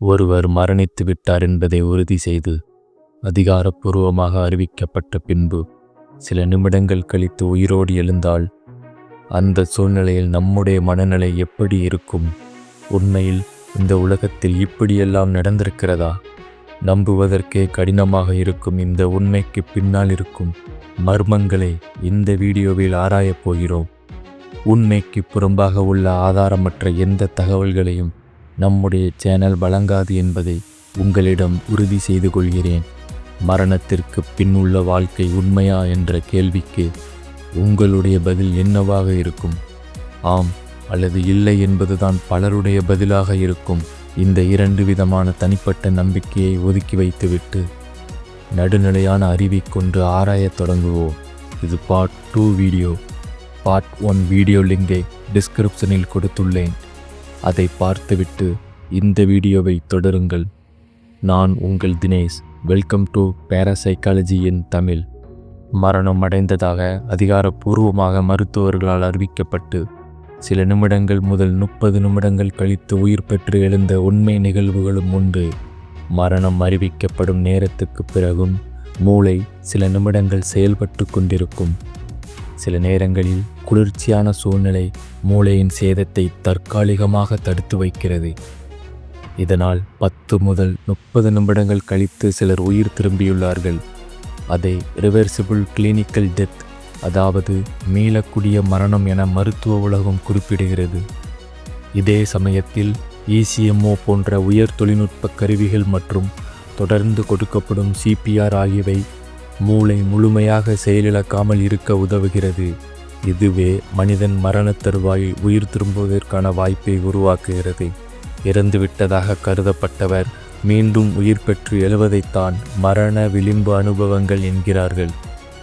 ஒருவர் மரணித்து விட்டார் என்பதை உறுதி செய்து அதிகாரப்பூர்வமாக அறிவிக்கப்பட்ட பின்பு சில நிமிடங்கள் கழித்து உயிரோடு எழுந்தால் அந்த சூழ்நிலையில் நம்முடைய மனநிலை எப்படி இருக்கும்? உண்மையில் இந்த உலகத்தில் இப்படியெல்லாம் நடந்திருக்கிறதா? நம்புவதற்கே கடினமாக இருக்கும் இந்த உண்மைக்கு பின்னால் இருக்கும் மர்மங்களை இந்த வீடியோவில் ஆராயப் போகிறோம். உண்மைக்கு புறம்பாக உள்ள ஆதாரமற்ற எந்த தகவல்களையும் நம்முடைய சேனல் வழங்காது என்பதை உங்களிடம் உறுதி செய்து கொள்கிறேன். மரணத்திற்கு பின் உள்ள வாழ்க்கை உண்மையா என்ற கேள்விக்கு உங்களுடைய பதில் என்னவாக இருக்கும்? ஆம் அல்லது இல்லை என்பதுதான் பலருடைய பதிலாக இருக்கும். இந்த இரண்டு விதமான தனிப்பட்ட நம்பிக்கையை ஒதுக்கி வைத்துவிட்டு நடுநிலையான அறிவை கொண்டு ஆராயத் தொடங்குவோம். இது part two video part one video லிங்கை டிஸ்கிரிப்ஷனில் கொடுத்துள்ளேன். அதை பார்த்துவிட்டு இந்த வீடியோவை தொடருங்கள். நான் உங்கள் Dinesh. Welcome to parapsychology in Tamil. மரணம் அடைந்ததாக அதிகாரப்பூர்வமாக மருத்துவர்களால் அறிவிக்கப்பட்டு சில நிமிடங்கள் முதல் முப்பது நிமிடங்கள் கழித்து உயிர் பெற்று எழுந்த உண்மை நிகழ்வுகளும் உண்டு. மரணம் அறிவிக்கப்படும் நேரத்துக்கு பிறகும் மூளை சில நிமிடங்கள் செயல்பட்டு கொண்டிருக்கும். சில நேரங்களில் குளிர்ச்சியான சூழ்நிலை மூளையின் சேதத்தை தற்காலிகமாக தடுத்து வைக்கிறது. இதனால் பத்து முதல் முப்பது நிமிடங்கள் கழித்து சிலர் உயிர் திரும்பியுள்ளார்கள். அதை ரிவர்சிபிள் கிளினிக்கல் டெத் அதாவது மீளக்கூடிய மரணம் என மருத்துவ உலகம் குறிப்பிடுகிறது. இதே சமயத்தில் இசிஎம்ஓ போன்ற உயர் தொழில்நுட்ப கருவிகள் மற்றும் தொடர்ந்து கொடுக்கப்படும் சிபிஆர் ஆகியவை மூளை முழுமையாக செயலிழக்காமல் இருக்க உதவுகிறது. இதுவே மனிதன் மரணத் தருவாயில் உயிர் திரும்புவதற்கான வாய்ப்பை உருவாக்குகிறது. இறந்துவிட்டதாக கருதப்பட்டவர் மீண்டும் உயிர் பெற்று எழுவதைத்தான் மரண விளிம்பு அனுபவங்கள் என்கிறார்கள்.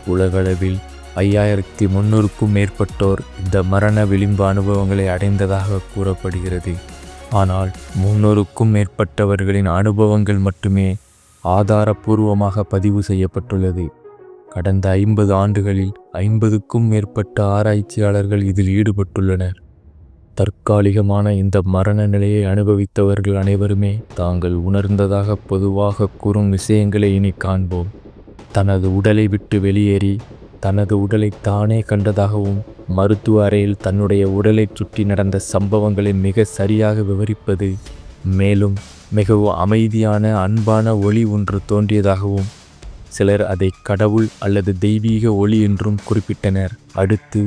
உலகளவில் ஐயாயிரத்தி முன்னூறுக்கும் மேற்பட்டோர் இந்த மரண விளிம்பு அனுபவங்களை அடைந்ததாக கூறப்படுகிறது. ஆனால் முன்னூறுக்கும் மேற்பட்டவர்களின் அனுபவங்கள் மட்டுமே ஆதாரபூர்வமாக பதிவு செய்யப்பட்டுள்ளது. கடந்த ஐம்பது ஆண்டுகளில் ஐம்பதுக்கும் மேற்பட்ட ஆராய்ச்சியாளர்கள் இதில் ஈடுபட்டுள்ளனர். தற்காலிகமான இந்த மரண நிலையை அனுபவித்தவர்கள் அனைவருமே தாங்கள் உணர்ந்ததாக பொதுவாக கூறும் விஷயங்களை இனி காண்போம். தனது உடலை விட்டு வெளியேறி தனது உடலை தானே கண்டதாகவும் மருத்துவ அறையில் தன்னுடைய உடலை சுற்றி நடந்த சம்பவங்களை மிக சரியாக விவரிப்பது மேலும் மிகவும் அமைதியான அன்பான ஒளி ஒன்று தோன்றியதாகவும் சிலர் அதை கடவுள் அல்லது தெய்வீக ஒளி என்றும் குறிப்பிட்டனர். அடுத்து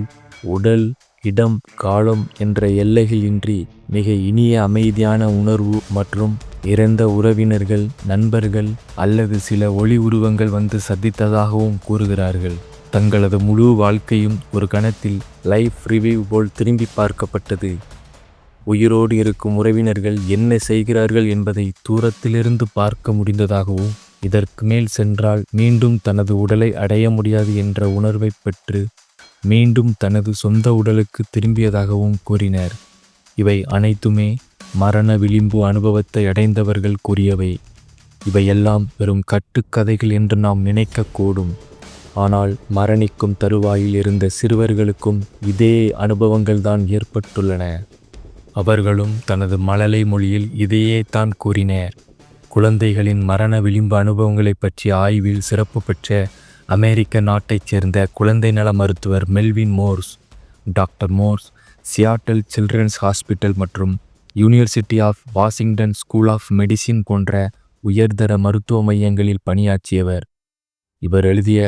உடல் இடம் காலம் என்ற எல்லைகளின்றி மிக இனிய அமைதியான உணர்வு மற்றும் இறந்த உறவினர்கள் நண்பர்கள் அல்லது சில ஒளி உருவங்கள் வந்து சந்தித்ததாகவும் கூறுகிறார்கள். தங்களது முழு வாழ்க்கையும் ஒரு கணத்தில் லைஃப் ரிவ்யூ போல் திரும்பி பார்க்கப்பட்டது. உயிரோடு இருக்கும் உறவினர்கள் என்ன செய்கிறார்கள் என்பதை தூரத்திலிருந்து பார்க்க முடிந்ததாகவும் இதற்கு மேல் சென்றால் மீண்டும் தனது உடலை அடைய முடியாது என்ற உணர்வை பெற்று மீண்டும் தனது சொந்த உடலுக்கு திரும்பியதாகவும் கூறினர். இவை அனைத்துமே மரண விளிம்பு அனுபவத்தை அடைந்தவர்கள் கூறியவை. இவையெல்லாம் வெறும் கட்டுக்கதைகள் என்று நாம் நினைக்கக்கூடும். ஆனால் மரணிக்கும் தருவாயில் இருந்த சிறுவர்களுக்கும் இதே அனுபவங்கள்தான் ஏற்பட்டுள்ளன. அவர்களும் தனது மழலை மொழியில் இதையே தான் கூறினர். குழந்தைகளின் மரண விளிம்பு அனுபவங்களைப் பற்றிய ஆய்வில் சிறப்பு பெற்ற அமெரிக்க நாட்டைச் சேர்ந்த குழந்தை நல மருத்துவர் Melvin Morse doctor Morse Seattle children's hospital மற்றும் university of Washington school of medicine போன்ற உயர்தர மருத்துவ மையங்களில் பணியாற்றியவர். இவர் எழுதிய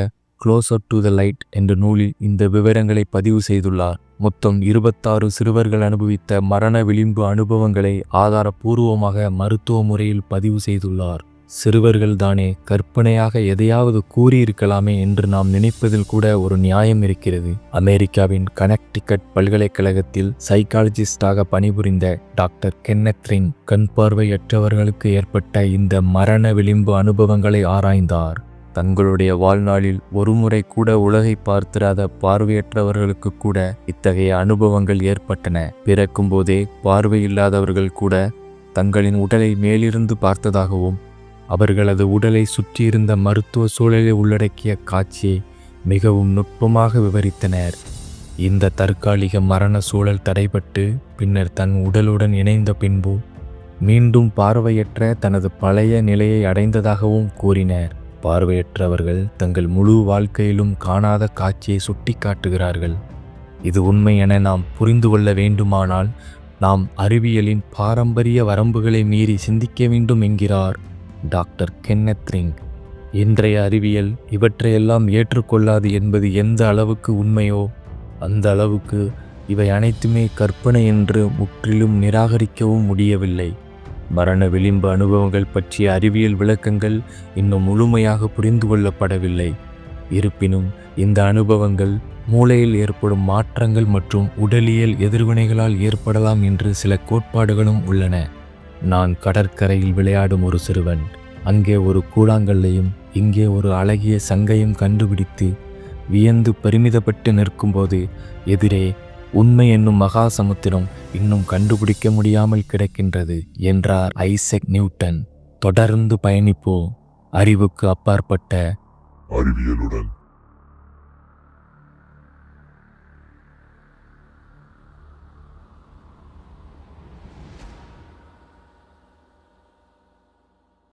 க்ளோசர் டு த லைட் என்ற நூலில் இந்த விவரங்களை பதிவு செய்துள்ளார். மொத்தம் இருபத்தாறு சிறுவர்கள் அனுபவித்த மரண விளிம்பு அனுபவங்களை ஆதாரபூர்வமாக மருத்துவ முறையில் பதிவு செய்துள்ளார். சிறுவர்கள் தானே கற்பனையாக எதையாவது கூறியிருக்கலாமே என்று நாம் நினைப்பதில் கூட ஒரு நியாயம் இருக்கிறது. அமெரிக்காவின் கனெக்டிகட் பல்கலைக்கழகத்தில் சைக்காலஜிஸ்டாக பணிபுரிந்த டாக்டர் கென்னத்ரின் கண்பார்வையற்றவர்களுக்கு ஏற்பட்ட இந்த மரண விளிம்பு அனுபவங்களை ஆராய்ந்தார். தங்களுடைய வாழ்நாளில் ஒருமுறை கூட உலகை பார்த்திராத பார்வையற்றவர்களுக்கு கூட இத்தகைய அனுபவங்கள் ஏற்பட்டன. பிறக்கும் போதே பார்வையில்லாதவர்கள் கூட தங்களின் உடலை மேலிருந்து பார்த்ததாகவும் அவர்களது உடலை சுற்றியிருந்த மருத்துவ சூழலை உள்ளடக்கிய காட்சியை மிகவும் நுட்பமாக விவரித்தனர். இந்த தற்காலிக மரண சூழல் தடைபட்டு பின்னர் தன் உடலுடன் இணைந்த பின்பு மீண்டும் பார்வையற்ற தனது பழைய நிலையை அடைந்ததாகவும் கூறினர். பார்வையற்றவர்கள் தங்கள் முழு வாழ்க்கையிலும் காணாத காட்சியை சுட்டிக்காட்டுகிறார்கள் இது உண்மை என நாம் புரிந்து கொள்ள வேண்டுமானால் நாம் அறிவியலின் பாரம்பரிய வரம்புகளை மீறி சிந்திக்க வேண்டும் என்கிறார் டாக்டர் கென்னத்ரிங் இன்றைய அறிவியல் இவற்றையெல்லாம் ஏற்றுக்கொள்ளாது என்பது எந்த அளவுக்கு உண்மையோ அந்த அளவுக்கு இவை அனைத்துமே கற்பனை என்று முற்றிலும் நிராகரிக்கவும் முடியவில்லை. மரண விளிம்பு அனுபவங்கள் பற்றிய அறிவியல் விளக்கங்கள் இன்னும் முழுமையாக புரிந்து கொள்ளப்படவில்லை. இருப்பினும் இந்த அனுபவங்கள் மூளையில் ஏற்படும் மாற்றங்கள் மற்றும் உடலியல் எதிர்வினைகளால் ஏற்படலாம் என்று சில கோட்பாடுகளும் உள்ளன. நான் கடற்கரையில் விளையாடும் ஒரு சிறுவன் அங்கே ஒரு கூழாங்கல்லையும் இங்கே ஒரு அழகிய சங்கையும் கண்டுபிடித்து வியந்து பெருமிதப்பட்டு நிற்கும்போது எதிரே உண்மை என்னும் மகா சமுத்திரம் இன்னும் கண்டுபிடிக்க முடியாமல் கிடக்கின்றது என்றார் ஐசக் நியூட்டன். தொடர்ந்து பயணிப்போ அறிவுக்கு அப்பாற்பட்ட அறிவியலுடன்